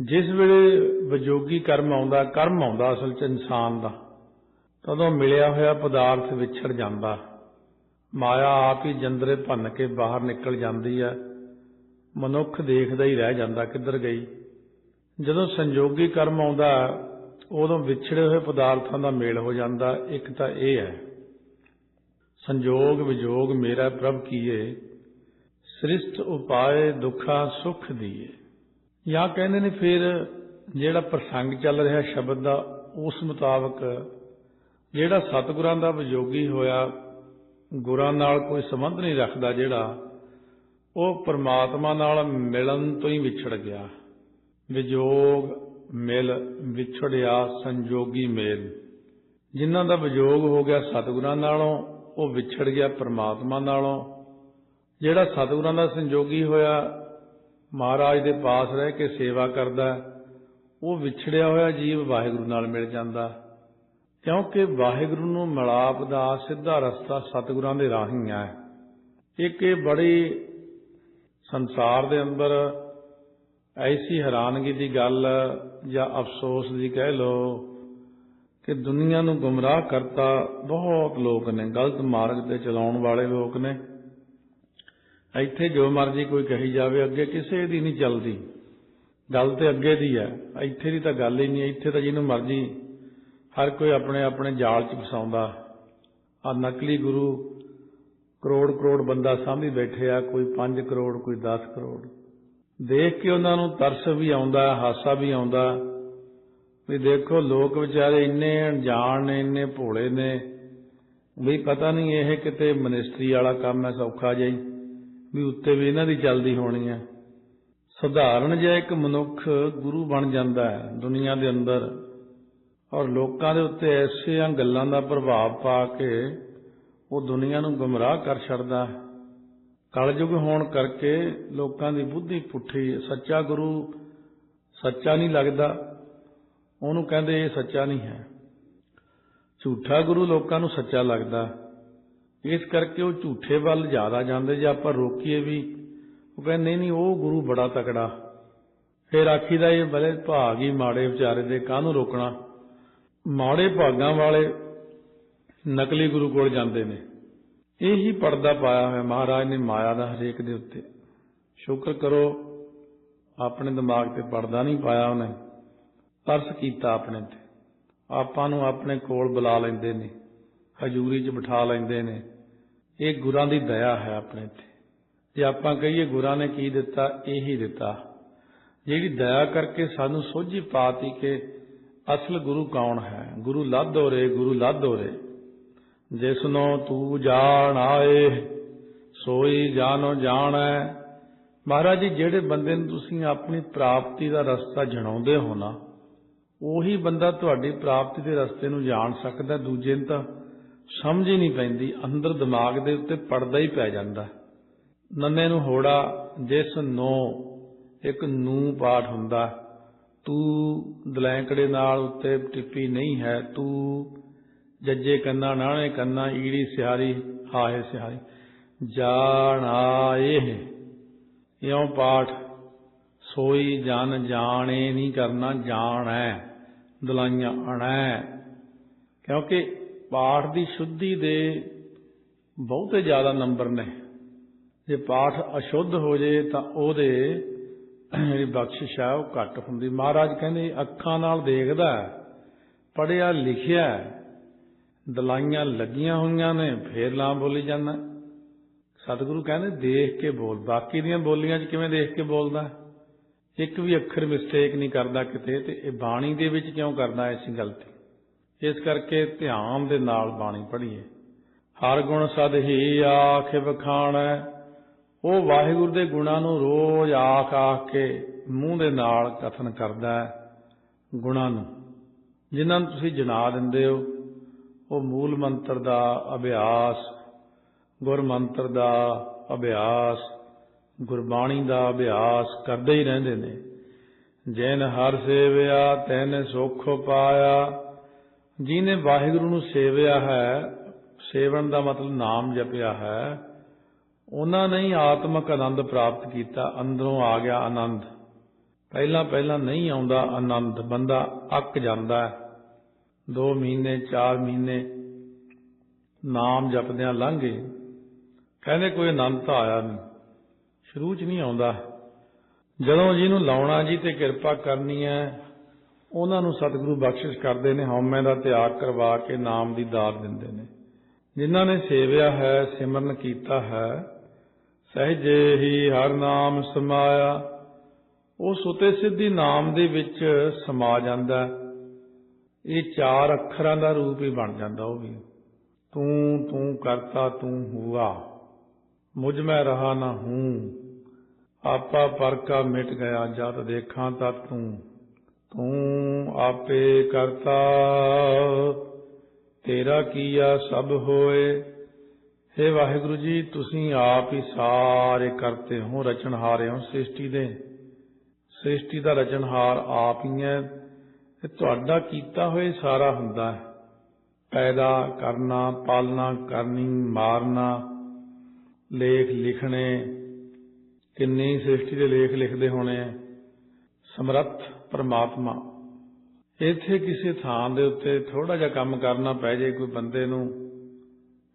A: ਜਿਸ ਵੇਲੇ ਵਿਜੋਗੀ ਕਰਮ ਆਉਂਦਾ ਕਰਮ ਆਉਂਦਾ ਅਸਲ ਚ ਇਨਸਾਨ ਦਾ। ਤਦੋਂ ਮਿਲਿਆ ਹੋਇਆ ਪਦਾਰਥ ਵਿਛੜ ਜਾਂਦਾ। ਮਾਇਆ ਆਪ ਹੀ ਜੰਦਰੇ ਭੰਨ ਕੇ ਬਾਹਰ ਨਿਕਲ ਜਾਂਦੀ ਹੈ। ਮਨੁੱਖ ਦੇਖਦਾ ਹੀ ਰਹਿ ਜਾਂਦਾ ਕਿੱਧਰ ਗਈ। ਜਦੋਂ ਸੰਜੋਗੀ ਕਰਮ ਆਉਂਦਾ, ਉਦੋਂ ਵਿਛੜੇ ਹੋਏ ਪਦਾਰਥਾਂ ਦਾ ਮੇਲ ਹੋ ਜਾਂਦਾ। ਇੱਕ ਤਾਂ ਇਹ ਹੈ ਸੰਜੋਗ ਵਿਜੋਗ ਮੇਰਾ ਪ੍ਰਭ ਕੀਏ, ਸ੍ਰਿਸ਼ਟ ਉਪਾਏ ਦੁਖਾ ਸੁਖ ਦੀਏ। ਜਾਂ ਕਹਿੰਦੇ ਨੇ ਫਿਰ ਜਿਹੜਾ ਪ੍ਰਸੰਗ ਚੱਲ ਰਿਹਾ ਸ਼ਬਦ ਦਾ, ਉਸ ਮੁਤਾਬਕ ਜਿਹੜਾ ਸਤਿਗੁਰਾਂ ਦਾ ਵਿਜੋਗੀ ਹੋਇਆ, ਗੁਰਾਂ ਨਾਲ ਕੋਈ ਸੰਬੰਧ ਨਹੀਂ ਰੱਖਦਾ ਜਿਹੜਾ, ਉਹ ਪਰਮਾਤਮਾ ਨਾਲ ਮਿਲਣ ਤੋਂ ਹੀ ਵਿਛੜ ਗਿਆ। ਵਿਜੋਗ ਮਿਲ ਵਿਛੜਿਆ ਸੰਜੋਗੀ ਮੇਲ। ਜਿਨ੍ਹਾਂ ਦਾ ਵਿਜੋਗ ਹੋ ਗਿਆ ਸਤਿਗੁਰਾਂ ਨਾਲੋਂ ਉਹ ਵਿਛੜ ਗਿਆ ਪਰਮਾਤਮਾ ਨਾਲੋਂ। ਜਿਹੜਾ ਸਤਿਗੁਰਾਂ ਦਾ ਸੰਜੋਗੀ ਹੋਇਆ, ਮਹਾਰਾਜ ਦੇ ਪਾਸ ਰਹਿ ਕੇ ਸੇਵਾ ਕਰਦਾ, ਉਹ ਵਿਛੜਿਆ ਹੋਇਆ ਜੀਵ ਵਾਹਿਗੁਰੂ ਨਾਲ ਮਿਲ ਜਾਂਦਾ। ਕਿਉਂਕਿ ਵਾਹਿਗੁਰੂ ਨੂੰ ਮਿਲਾਪ ਦਾ ਸਿੱਧਾ ਰਸਤਾ ਸਤਿਗੁਰਾਂ ਦੇ ਰਾਹੀਂ ਹੈ ਇੱਕ ਇਹ ਬੜੀ ਸੰਸਾਰ ਦੇ ਅੰਦਰ ਐਸੀ ਹੈਰਾਨਗੀ ਦੀ ਗੱਲ ਜਾਂ ਅਫਸੋਸ ਦੀ ਕਹਿ ਲੋ ਕਿ ਦੁਨੀਆ ਨੂੰ ਗੁੰਮਰਾਹ ਕਰਤਾ ਬਹੁਤ ਲੋਕ ਨੇ, ਗਲਤ ਮਾਰਗ ਤੇ ਚਲਾਉਣ ਵਾਲੇ ਲੋਕ ਨੇ। ਇੱਥੇ ਜੋ ਮਰਜ਼ੀ ਕੋਈ ਕਹੀ ਜਾਵੇ, ਅੱਗੇ ਕਿਸੇ ਦੀ ਨਹੀਂ ਚੱਲਦੀ। ਗੱਲ ਤੇ ਅੱਗੇ ਦੀ ਹੈ, ਇੱਥੇ ਦੀ ਤਾਂ ਗੱਲ ਹੀ ਨਹੀਂ, ਇੱਥੇ ਤਾਂ ਜਿਹਨੂੰ ਮਰਜ਼ੀ ਹਰ ਕੋਈ ਆਪਣੇ ਆਪਣੇ ਜਾਲ 'ਚ ਫਸਾਉਂਦਾ। ਆ ਨਕਲੀ ਗੁਰੂ ਕਰੋੜ ਕਰੋੜ ਬੰਦਾ ਸਾਹਮਣੇ ਬੈਠੇ ਆ, ਕੋਈ 5 ਕਰੋੜ, ਕੋਈ 10 ਕਰੋੜ। ਦੇਖ ਕੇ ਉਹਨਾਂ ਨੂੰ ਤਰਸ ਵੀ ਆਉਂਦਾ, ਹਾਸਾ ਵੀ ਆਉਂਦਾ। ਵੀ ਦੇਖੋ ਲੋਕ ਵਿਚਾਰੇ ਇੰਨੇ ਅਣਜਾਣ ਨੇ, ਇੰਨੇ ਭੋਲੇ ਨੇ। ਵੀ ਪਤਾ ਨਹੀਂ ਇਹ ਕਿਤੇ ਮਨਿਸਟਰੀ ਵਾਲਾ ਕੰਮ ਹੈ ਸੌਖਾ ਜਿਹਾ ਵੀ ਉੱਤੇ ਵੀ ਇਹਨਾਂ ਦੀ ਚੱਲਦੀ ਹੋਣੀ ਹੈ। ਸਧਾਰਨ ਜਿਹਾ ਇੱਕ ਮਨੁੱਖ ਗੁਰੂ ਬਣ ਜਾਂਦਾ ਹੈ ਦੁਨੀਆ ਦੇ ਅੰਦਰ। ਔਰ ਲੋਕਾਂ ਦੇ ਉੱਤੇ ਐਸੀਆਂ ਗੱਲਾਂ ਦਾ ਪ੍ਰਭਾਵ ਪਾ ਕੇ ਉਹ ਦੁਨੀਆ ਨੂੰ ਗੁੰਮਰਾਹ ਕਰ ਛੱਡਦਾ ਹੈ। ਕਲਯੁਗ ਹੋਣ ਕਰਕੇ ਲੋਕਾਂ ਦੀ ਬੁੱਧੀ ਪੁੱਠੀ ਸੱਚਾ ਗੁਰੂ ਸੱਚਾ ਨਹੀਂ ਲੱਗਦਾ। ਉਹਨੂੰ ਕਹਿੰਦੇ ਇਹ ਸੱਚਾ ਨਹੀਂ ਹੈ। ਝੂਠਾ ਗੁਰੂ ਲੋਕਾਂ ਨੂੰ ਸੱਚਾ ਲੱਗਦਾ। ਇਸ ਕਰਕੇ ਉਹ ਝੂਠੇ ਵੱਲ ਜ਼ਿਆਦਾ ਜਾਂਦੇ। ਜੇ ਆਪਾਂ ਰੋਕੀਏ ਵੀ, ਉਹ ਕਹਿੰਦੇ, ਨਹੀਂ ਨਹੀਂ, ਉਹ ਗੁਰੂ ਬੜਾ ਤਕੜਾ। ਫਿਰ ਆਖੀਦਾ, ਇਹ ਬਲੇ ਭਾਗ ਹੀ ਮਾੜੇ ਵਿਚਾਰੇ ਦੇ, ਕਾਹਨੂੰ ਰੋਕਣਾ? ਮਾੜੇ ਭਾਗਾਂ ਵਾਲੇ ਨਕਲੀ ਗੁਰੂ ਕੋਲ ਜਾਂਦੇ ਨੇ। ਇਹੀ ਪਰਦਾ ਪਾਇਆ ਹੋਇਆ ਮਹਾਰਾਜ ਨੇ ਮਾਇਆ ਦਾ ਹਰੇਕ ਦੇ ਉੱਤੇ। ਸ਼ੁਕਰ ਕਰੋ, ਆਪਣੇ ਦਿਮਾਗ ਤੇ ਪਰਦਾ ਨਹੀਂ ਪਾਇਆ ਉਹਨੇ। ਤਰਸ ਕੀਤਾ ਆਪਣੇ ਤੇ। ਆਪਾਂ ਨੂੰ ਆਪਣੇ ਕੋਲ ਬੁਲਾ ਲੈਂਦੇ ਨੇ, ਹਜ਼ੂਰੀ 'ਚ ਬਿਠਾ ਲੈਂਦੇ ਨੇ। ਇਹ ਗੁਰਾਂ ਦੀ ਦਇਆ ਹੈ ਆਪਣੇ ਤੇ। ਜੇ ਆਪਾਂ ਕਹੀਏ ਗੁਰਾਂ ਨੇ ਕੀ ਦਿੱਤਾ, ਇਹੀ ਦਿੱਤਾ। ਜਿਹੜੀ ਦਇਆ ਕਰਕੇ ਸਾਨੂੰ ਸੋਝੀ ਪਾਤੀ ਕਿ ਅਸਲ ਗੁਰੂ ਕੌਣ ਹੈ? ਗੁਰੂ ਲਾਧੋ ਰੇ ਗੁਰੂ ਲਾਧੋ ਰੇ ਜਿਸਨੋ ਤੂੰ ਜਾਣ ਆਏ, ਸੋਈ ਜਾਣੋ ਜਾਣੈ। ਮਹਾਰਾਜ ਜੀ, ਜਿਹੜੇ ਬੰਦੇ ਨੂੰ ਤੁਸੀਂ ਆਪਣੀ ਪ੍ਰਾਪਤੀ ਦਾ ਰਸਤਾ ਜਣਾਉਂਦੇ ਹੋ ਨਾ ਉਹੀ ਬੰਦਾ ਤੁਹਾਡੀ ਪ੍ਰਾਪਤੀ ਦੇ ਰਸਤੇ ਨੂੰ ਜਾਣ ਸਕਦਾ, ਦੂਜੇ ਨੂੰ ਤਾਂ ਸਮਝ ਹੀ ਨਹੀਂ ਪੈਂਦੀ, ਅੰਦਰ ਦਿਮਾਗ ਦੇ ਉੱਤੇ ਪੜਦਾ ਹੀ ਪੈ ਜਾਂਦਾ। ਨੰਨੇ ਨੂੰ ਹੋੜਾ, ਜਿਸ ਨੋ ਇੱਕ ਨੂੰ ਪਾਠ ਹੁੰਦਾ, ਤੂੰ ਦਲੈਂਕੜੇ ਨਾਲ ਉੱਤੇ ਟਿੱਪੀ ਨਹੀਂ ਹੈ, ਤੂੰ ਜੱਜੇ ਕੰਨਾ ਨਾਣੇ ਕੰਨਾ, ਈੜੀ ਸਿਹਾਰੀ, ਹਾਏ ਸਿਹਾਰੀ, ਜਾਣ ਆਏ ਇਉਂ ਪਾਠ ਸੋਈ ਜਨ ਜਾਣੇ ਨਹੀਂ ਕਰਨਾ ਜਾਣੈ, ਦਲਾਈਆਂ ਅਣੈ। ਕਿਉਂਕਿ ਪਾਠ ਦੀ ਸ਼ੁੱਧੀ ਦੇ ਬਹੁਤੇ ਜ਼ਿਆਦਾ ਨੰਬਰ ਨੇ। ਜੇ ਪਾਠ ਅਸ਼ੁੱਧ ਹੋ ਜੇ ਤਾਂ ਉਹਦੇ ਜਿਹੜੀ ਬਖਸ਼ਿਸ਼ ਹੈ ਉਹ ਘੱਟ ਹੁੰਦੀ। ਮਹਾਰਾਜ ਕਹਿੰਦੇ, ਅੱਖਾਂ ਨਾਲ ਦੇਖਦਾ ਪੜਿਆ ਲਿਖਿਆ ਦਲਾਈਆਂ ਲੱਗੀਆਂ ਹੋਈਆਂ ਨੇ, ਫੇਰ ਲਾਂ ਬੋਲੀ ਜਾਂਦਾ। ਸਤਿਗੁਰੂ ਕਹਿੰਦੇ, ਦੇਖ ਕੇ ਬੋਲ। ਬਾਕੀ ਦੀਆਂ ਬੋਲੀਆਂ 'ਚ ਕਿਵੇਂ ਦੇਖ ਕੇ ਬੋਲਦਾ? ਇੱਕ ਵੀ ਅੱਖਰ ਮਿਸਟੇਕ ਨਹੀਂ ਕਰਦਾ ਕਿਤੇ ਤੇ ਇਹ ਬਾਣੀ ਦੇ ਵਿੱਚ ਕਿਉਂ ਕਰਦਾ ਐਸੀ ਗਲਤੀ ਇਸ ਕਰਕੇ ਧਿਆਨ ਦੇ ਨਾਲ ਬਾਣੀ ਪੜ੍ਹੀਏ। ਹਰ ਗੁਣ ਸਦ ਹੀ ਆਖ ਬਖਾਣੈ ਉਹ ਵਾਹਿਗੁਰੂ ਦੇ ਗੁਣਾਂ ਨੂੰ ਰੋਜ਼ ਆਖ ਆਖ ਕੇ ਮੂੰਹ ਦੇ ਨਾਲ ਕਥਨ ਕਰਦਾ ਹੈ ਗੁਣਾਂ ਨੂੰ। ਜਿਨ੍ਹਾਂ ਨੂੰ ਤੁਸੀਂ ਜਨਾ ਦਿੰਦੇ ਹੋ, ਉਹ ਮੂਲ ਮੰਤਰ ਦਾ ਅਭਿਆਸ, ਗੁਰ ਮੰਤਰ ਦਾ ਅਭਿਆਸ ਗੁਰਬਾਣੀ ਦਾ ਅਭਿਆਸ ਕਰਦੇ ਹੀ ਰਹਿੰਦੇ ਨੇ। ਜੈਨ ਹਰ ਸੇਵਿਆ, ਤੈਨ ਸੁਖ ਪਾਇਆ। ਜਿਨੇ ਵਾਹਿਗੁਰੂ ਨੂੰ ਸੇਵਿਆ ਹੈ ਸੇਵਨ ਦਾ ਮਤਲਬ ਨਾਮ ਜਪਿਆ ਹੈ, ਉਹਨਾਂ ਨੇ ਹੀ ਆਤਮਿਕ ਆਨੰਦ ਪ੍ਰਾਪਤ ਕੀਤਾ, ਅੰਦਰੋਂ ਆ ਗਿਆ ਆਨੰਦ। ਪਹਿਲਾਂ ਪਹਿਲਾਂ ਨਹੀਂ ਆਉਂਦਾ ਆਨੰਦ, ਬੰਦਾ ਅੱਕ ਜਾਂਦਾ ਹੈ। 2 ਮਹੀਨੇ 4 ਮਹੀਨੇ ਨਾਮ ਜਪਦਿਆਂ ਲੰਘੇ ਕਹਿੰਦੇ ਕੋਈ ਆਨੰਦ ਤਾਂ ਆਇਆ ਨਹੀਂ। ਸ਼ੁਰੂ 'ਚ ਨਹੀਂ ਆਉਂਦਾ। ਜਦੋਂ ਜਿਹਨੂੰ ਲਾਉਣਾ ਜੀ ਤੇ ਕਿਰਪਾ ਕਰਨੀ ਹੈ, ਉਹਨਾਂ ਨੂੰ ਸਤਿਗੁਰੂ ਬਖਸ਼ਿਸ਼ ਕਰਦੇ ਨੇ, ਹਉਮੈ ਦਾ ਤਿਆਗ ਕਰਵਾ ਕੇ ਨਾਮ ਦੀ ਦਾਤ ਦਿੰਦੇ ਨੇ। ਜਿਨ੍ਹਾਂ ਨੇ ਸੇਵਿਆ ਹੈ, ਸਿਮਰਨ ਕੀਤਾ ਹੈ, ਸਹਿਜੇ ਹੀ ਹਰ ਨਾਮ ਸਮਾਇਆ। ਉਹ ਸੁਤੇ ਸਿੱਧੀ ਨਾਮ ਦੇ ਵਿੱਚ ਸਮਾ ਜਾਂਦਾ ਇਹ ਚਾਰ ਅੱਖਰਾਂ ਦਾ ਰੂਪ ਹੀ ਬਣ ਜਾਂਦਾ ਉਹ ਵੀ। ਤੂੰ ਤੂੰ ਕਰਤਾ, ਤੂੰ ਹੁਆ। ਮੁਝ ਮੈਂ ਰਹਾ ਨਾ ਹੂੰ। ਆਪਾ ਪਰ ਕਾ ਮਿਟ ਗਿਆ, ਜਦ ਦੇਖਾਂ ਤਾਂ ਤੂੰ। ਤੂੰ ਆਪੇ ਕਰਤਾ, ਤੇਰਾ ਕੀਆ ਸਭ ਹੋਏ। हे ਵਾਹਿਗੁਰੂ ਜੀ, ਤੁਸੀਂ ਆਪ ਹੀ ਸਾਰੇ ਕਰਤੇ ਹੋ ਰਚਨਹਾਰੇ ਹੋ ਸ੍ਰਿਸ਼ਟੀ ਦੇ। ਸ੍ਰਿਸ਼ਟੀ ਦਾ ਰਚਨਹਾਰ ਆਪ ਹੀ ਹੈ। ਤੇ ਤੁਹਾਡਾ ਕੀਤਾ ਹੋਏ ਸਾਰਾ ਹੁੰਦਾ ਹੈ। ਪੈਦਾ ਕਰਨਾ, ਪਾਲਣਾ, ਕਰਨੀ, ਮਾਰਨਾ ਲੇਖ ਲਿਖਣੇ, ਕਿੰਨੀ ਸ੍ਰਿਸ਼ਟੀ ਦੇ ਲੇਖ ਲਿਖਦੇ ਹੋਣੇ, ਸਮਰੱਥ ਪਰਮਾਤਮਾ। ਇੱਥੇ ਕਿਸੇ ਥਾਂ ਦੇ ਉੱਤੇ ਥੋੜਾ ਜਿਹਾ ਕੰਮ ਕਰਨਾ ਪੈ ਜੇ ਕੋਈ ਬੰਦੇ ਨੂੰ,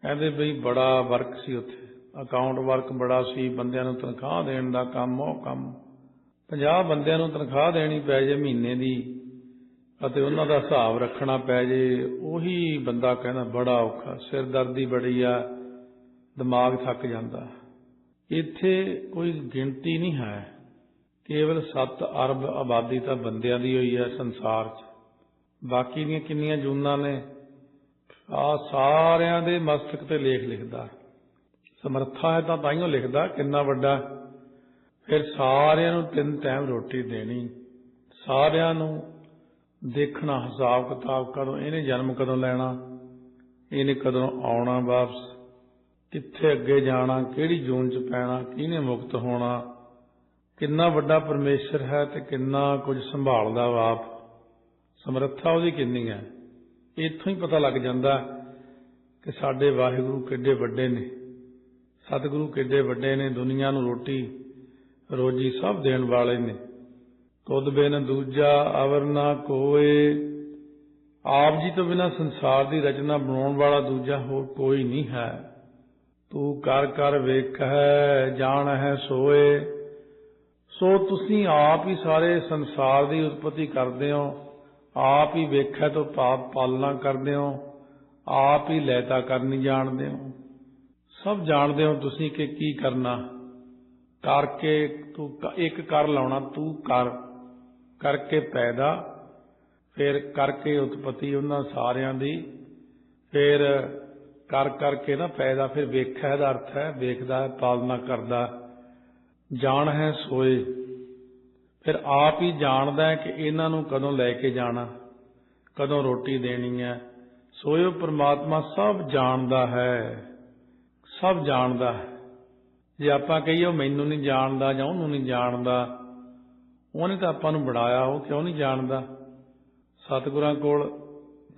A: ਕਹਿੰਦੇ ਬਈ ਬੜਾ ਵਰਕ ਸੀ ਉੱਥੇ। ਅਕਾਊਂਟ ਵਰਕ ਬੜਾ ਸੀ, ਬੰਦਿਆਂ ਨੂੰ ਤਨਖਾਹ ਦੇਣ ਦਾ ਕੰਮ, ਉਹ ਕੰਮ। 50 ਬੰਦਿਆਂ ਨੂੰ ਤਨਖਾਹ ਦੇਣੀ ਪੈ ਜੇ ਮਹੀਨੇ ਦੀ, ਅਤੇ ਉਹਨਾਂ ਦਾ ਹਿਸਾਬ ਰੱਖਣਾ ਪੈ ਜੇ, ਉਹੀ ਬੰਦਾ ਕਹਿੰਦਾ ਬੜਾ ਔਖਾ, ਸਿਰਦਰਦੀ ਬੜੀ ਆ। ਦਿਮਾਗ ਥੱਕ ਜਾਂਦਾ। ਇੱਥੇ ਕੋਈ ਗਿਣਤੀ ਨਹੀਂ ਹੈ। ਕੇਵਲ 7 ਅਰਬ ਆਬਾਦੀ ਤਾਂ ਬੰਦਿਆਂ ਦੀ ਹੋਈ ਹੈ ਸੰਸਾਰ 'ਚ। ਬਾਕੀ ਦੀਆਂ ਕਿੰਨੀਆਂ ਜੂਨਾਂ ਨੇ, ਆ ਸਾਰਿਆਂ ਦੇ ਮਸਤਕ ਤੇ ਲੇਖ ਲਿਖਦਾ। ਸਮਰੱਥਾ ਹੈ ਤਾਂ ਤਾਈਓ ਲਿਖਦਾ, ਕਿੰਨਾ ਵੱਡਾ। ਫਿਰ ਸਾਰਿਆਂ ਨੂੰ ਤਿੰਨ ਟਾਈਮ ਰੋਟੀ ਦੇਣੀ। ਸਾਰਿਆਂ ਨੂੰ ਦੇਖਣਾ ਹਿਸਾਬ ਕਿਤਾਬ ਕਦੋਂ ਇਹਨੇ ਜਨਮ ਕਦੋਂ ਲੈਣਾ, ਇਹਨੇ ਕਦੋਂ ਆਉਣਾ ਵਾਪਸ। ਕਿੱਥੇ ਅੱਗੇ ਜਾਣਾ, ਕਿਹੜੀ ਜੂਨ ਚ ਪੈਣਾ, ਕਿਹਨੇ ਮੁਕਤ ਹੋਣਾ, ਕਿੰਨਾ ਵੱਡਾ ਪਰਮੇਸ਼ਰ ਹੈ ਤੇ ਕਿੰਨਾ ਕੁਝ ਸੰਭਾਲਦਾ ਆਪ। ਸਮਰੱਥਾ ਉਹਦੀ ਕਿੰਨੀ ਹੈ? ਇੱਥੋਂ ਹੀ ਪਤਾ ਲੱਗ ਜਾਂਦਾ ਕਿ ਸਾਡੇ ਵਾਹਿਗੁਰੂ ਕਿੱਡੇ ਵੱਡੇ ਨੇ। ਸਤਿਗੁਰੂ ਕਿੱਡੇ ਵੱਡੇ ਨੇ, ਦੁਨੀਆ ਨੂੰ ਰੋਟੀ, ਰੋਜੀ ਸਭ ਦੇਣ ਵਾਲੇ ਨੇ। ਤੁਧ ਬਿਨ ਦੂਜਾ ਅਵਰ ਨਾ ਕੋਏ। ਆਪ ਜੀ ਤੋਂ ਬਿਨਾ ਸੰਸਾਰ ਦੀ ਰਚਨਾ ਬਣਾਉਣ ਵਾਲਾ ਦੂਜਾ ਹੋਰ ਕੋਈ ਨਹੀਂ ਹੈ। ਤੂੰ ਕਰ ਕਰ ਵੇਖੈ ਜਾਣ ਹੈ ਸੋਏ। ਸੋ ਤੁਸੀਂ ਆਪ ਹੀ ਸਾਰੇ ਸੰਸਾਰ ਦੀ ਉਤਪਤੀ ਕਰਦੇ ਹੋ, ਆਪ ਹੀ ਵੇਖੈ ਤੋਂ ਪਾਪ ਪਾਲਣਾ ਕਰਦੇ ਹੋ, ਆਪ ਹੀ ਲੈਤਾ ਕਰਨੀ ਜਾਣਦੇ ਹੋ। ਸਭ ਜਾਣਦੇ ਹੋ ਤੁਸੀਂ ਕਿ ਕੀ ਕਰਨਾ। ਕਰਕੇ ਤੂੰ ਇੱਕ ਕਰ ਲਾਉਣਾ, ਤੂੰ ਕਰ। ਕਰਕੇ ਪੈਦਾ, ਫਿਰ ਕਰਕੇ ਉਤਪਤੀ ਉਹਨਾਂ ਸਾਰਿਆਂ ਦੀ, ਫਿਰ ਕਰ ਕਰਕੇ ਨਾ ਪੈਦਾ ਫਿਰ ਵੇਖਿਆ ਦਾ ਅਰਥ ਹੈ, ਵੇਖਦਾ ਹੈ ਪਾਲਣਾ ਕਰਦਾ। ਜਾਣ ਹੈ ਸੋਏ। ਫਿਰ ਆਪ ਹੀ ਜਾਣਦਾ ਹੈ ਕਿ ਇਹਨਾਂ ਨੂੰ ਕਦੋਂ ਲੈ ਕੇ ਜਾਣਾ, ਕਦੋਂ ਰੋਟੀ ਦੇਣੀ ਹੈ। ਸੋਇਓ ਪ੍ਰਮਾਤਮਾ ਸਭ ਜਾਣਦਾ ਹੈ, ਸਭ ਜਾਣਦਾ ਹੈ। ਜੇ ਆਪਾਂ ਕਹੀਏ ਉਹ ਮੈਨੂੰ ਨਹੀਂ ਜਾਣਦਾ ਜਾਂ ਉਹਨੂੰ ਨਹੀਂ ਜਾਣਦਾ, ਉਹਨੇ ਤਾਂ ਆਪਾਂ ਨੂੰ ਬਣਾਇਆ, ਉਹ ਕਿਉਂ ਨਹੀਂ ਜਾਣਦਾ? ਸਤਿਗੁਰਾਂ ਕੋਲ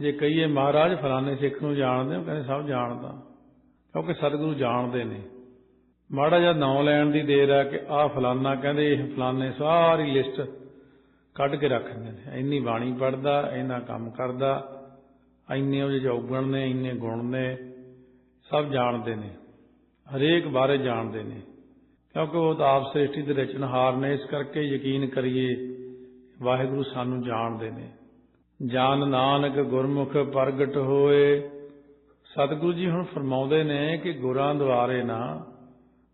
A: ਜੇ ਕਹੀਏ ਮਹਾਰਾਜ ਫਲਾਣੇ ਸਿੱਖ ਨੂੰ ਜਾਣਦੇ ਹੋ, ਕਹਿੰਦੇ ਸਭ ਜਾਣਦਾ। ਕਿਉਂਕਿ ਸਤਿਗੁਰੂ ਜਾਣਦੇ ਨੇ। ਮਾੜਾ ਜਿਹਾ ਨਾਂ ਲੈਣ ਦੀ ਦੇਰ ਹੈ ਕਿ ਆਹ ਫਲਾਨਾ ਕਹਿੰਦੇ, ਇਹ ਫਲਾਨੇ ਸਾਰੀ ਲਿਸਟ ਕੱਢ ਕੇ ਰੱਖ ਦਿੰਦੇ ਨੇ। ਇੰਨੀ ਬਾਣੀ ਪੜਦਾ ਇੰਨਾ ਕੰਮ ਕਰਦਾ, ਇੰਨੇ ਉਹਦੇ ਜੋਗਣ ਨੇ, ਇੰਨੇ ਗੁਣ ਨੇ, ਸਭ ਜਾਣਦੇ ਨੇ। ਹਰੇਕ ਬਾਰੇ ਜਾਣਦੇ ਨੇ। ਕਿਉਂਕਿ ਉਹ ਤਾਂ ਆਪ ਸ੍ਰਿਸ਼ਟੀ ਦੇ ਰਚਨਹਾਰ ਨੇ, ਇਸ ਕਰਕੇ ਯਕੀਨ ਕਰੀਏ, ਵਾਹਿਗੁਰੂ ਸਾਨੂੰ ਜਾਣਦੇ ਨੇ। ਜਾਨ ਨਾਨਕ ਗੁਰਮੁਖ ਪ੍ਰਗਟ ਹੋਏ। ਸਤਿਗੁਰੂ ਜੀ ਹੁਣ ਫਰਮਾਉਂਦੇ ਨੇ ਕਿ ਗੁਰਾਂ ਦੁਆਰੇ ਨਾ,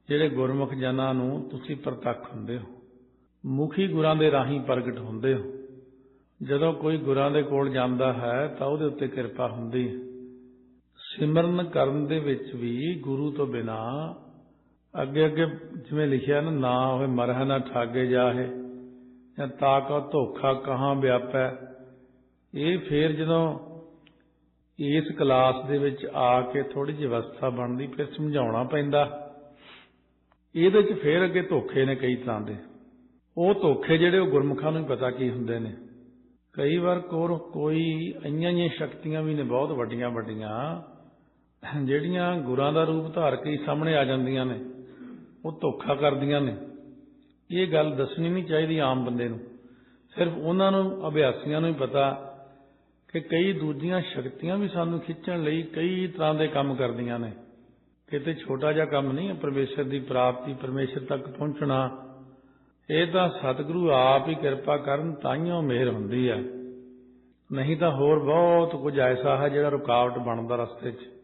A: ਜਿਹੜੇ ਗੁਰਮੁਖ ਜਨਾਂ ਨੂੰ ਤੁਸੀਂ ਪ੍ਰਤੱਖ ਹੁੰਦੇ ਹੋ, ਮੁਖੀ ਗੁਰਾਂ ਦੇ ਰਾਹੀਂ ਪ੍ਰਗਟ ਹੁੰਦੇ ਹੋ। ਜਦੋਂ ਕੋਈ ਗੁਰਾਂ ਦੇ ਕੋਲ ਜਾਂਦਾ ਹੈ, ਤਾਂ ਉਹਦੇ ਉੱਤੇ ਕਿਰਪਾ ਹੁੰਦੀ ਹੈ। ਸਿਮਰਨ ਕਰਨ ਦੇ ਵਿੱਚ ਵੀ ਗੁਰੂ ਤੋਂ ਬਿਨਾ ਅੱਗੇ ਅੱਗੇ ਜਿਵੇਂ ਲਿਖਿਆ ਨਾ ਨਾ ਹੋਵੇ, ਮਰਹ ਨਾ ਠਾਗੇ ਜਾਹੇ, ਜਾਂ ਤਾਕਾ ਧੋਖਾ ਕਹਾਂ ਵਿਆਪੈ ਇਹ ਫਿਰ ਜਦੋਂ ਇਸ ਕਲਾਸ ਦੇ ਵਿੱਚ ਆ ਕੇ ਥੋੜੀ ਜਿਹੀ ਅਵਸਥਾ ਬਣਦੀ, ਫਿਰ ਸਮਝਾਉਣਾ ਪੈਂਦਾ। ਇਹਦੇ ਚ ਫਿਰ ਅੱਗੇ ਧੋਖੇ ਨੇ ਕਈ ਤਰ੍ਹਾਂ ਦੇ। ਉਹ ਧੋਖੇ ਜਿਹੜੇ ਉਹ ਗੁਰਮੁਖਾਂ ਨੂੰ ਹੀ ਪਤਾ ਕੀ ਹੁੰਦੇ ਨੇ। ਕਈ ਵਾਰ ਕੋਰ ਕੋਈ ਇੰਨੀਆਂ ਜਿਹੀਆਂ ਸ਼ਕਤੀਆਂ ਵੀ ਨੇ, ਬਹੁਤ ਵੱਡੀਆਂ ਵੱਡੀਆਂ, ਜਿਹੜੀਆਂ ਗੁਰਾਂ ਦਾ ਰੂਪ ਧਾਰ ਕੇ ਸਾਹਮਣੇ ਆ ਜਾਂਦੀਆਂ ਨੇ, ਉਹ ਧੋਖਾ ਕਰਦੀਆਂ ਨੇ। ਇਹ ਗੱਲ ਦੱਸਣੀ ਨਹੀਂ ਚਾਹੀਦੀ ਆਮ ਬੰਦੇ ਨੂੰ। ਸਿਰਫ ਉਹਨਾਂ ਨੂੰ, ਅਭਿਆਸੀਆਂ ਨੂੰ ਹੀ ਪਤਾ ਕਿ ਕਈ ਦੂਜੀਆਂ ਸ਼ਕਤੀਆਂ ਵੀ ਸਾਨੂੰ ਖਿੱਚਣ ਲਈ ਕਈ ਤਰ੍ਹਾਂ ਦੇ ਕੰਮ ਕਰਦੀਆਂ ਨੇ। ਕਿਤੇ ਛੋਟਾ ਜਿਹਾ ਕੰਮ ਨਹੀਂ ਹੈ, ਪਰਮੇਸ਼ਰ ਦੀ ਪ੍ਰਾਪਤੀ, ਪਰਮੇਸ਼ਰ ਤੱਕ ਪਹੁੰਚਣਾ। ਇਹ ਤਾਂ ਸਤਿਗੁਰੂ ਆਪ ਹੀ ਕਿਰਪਾ ਕਰਨ ਤਾਈਓ ਮਿਹਰ ਹੁੰਦੀ ਹੈ। ਨਹੀਂ ਤਾਂ ਹੋਰ ਬਹੁਤ ਕੁਝ ਐਸਾ ਹੈ ਜਿਹੜਾ ਰੁਕਾਵਟ ਬਣਦਾ ਰਸਤੇ 'ਚ।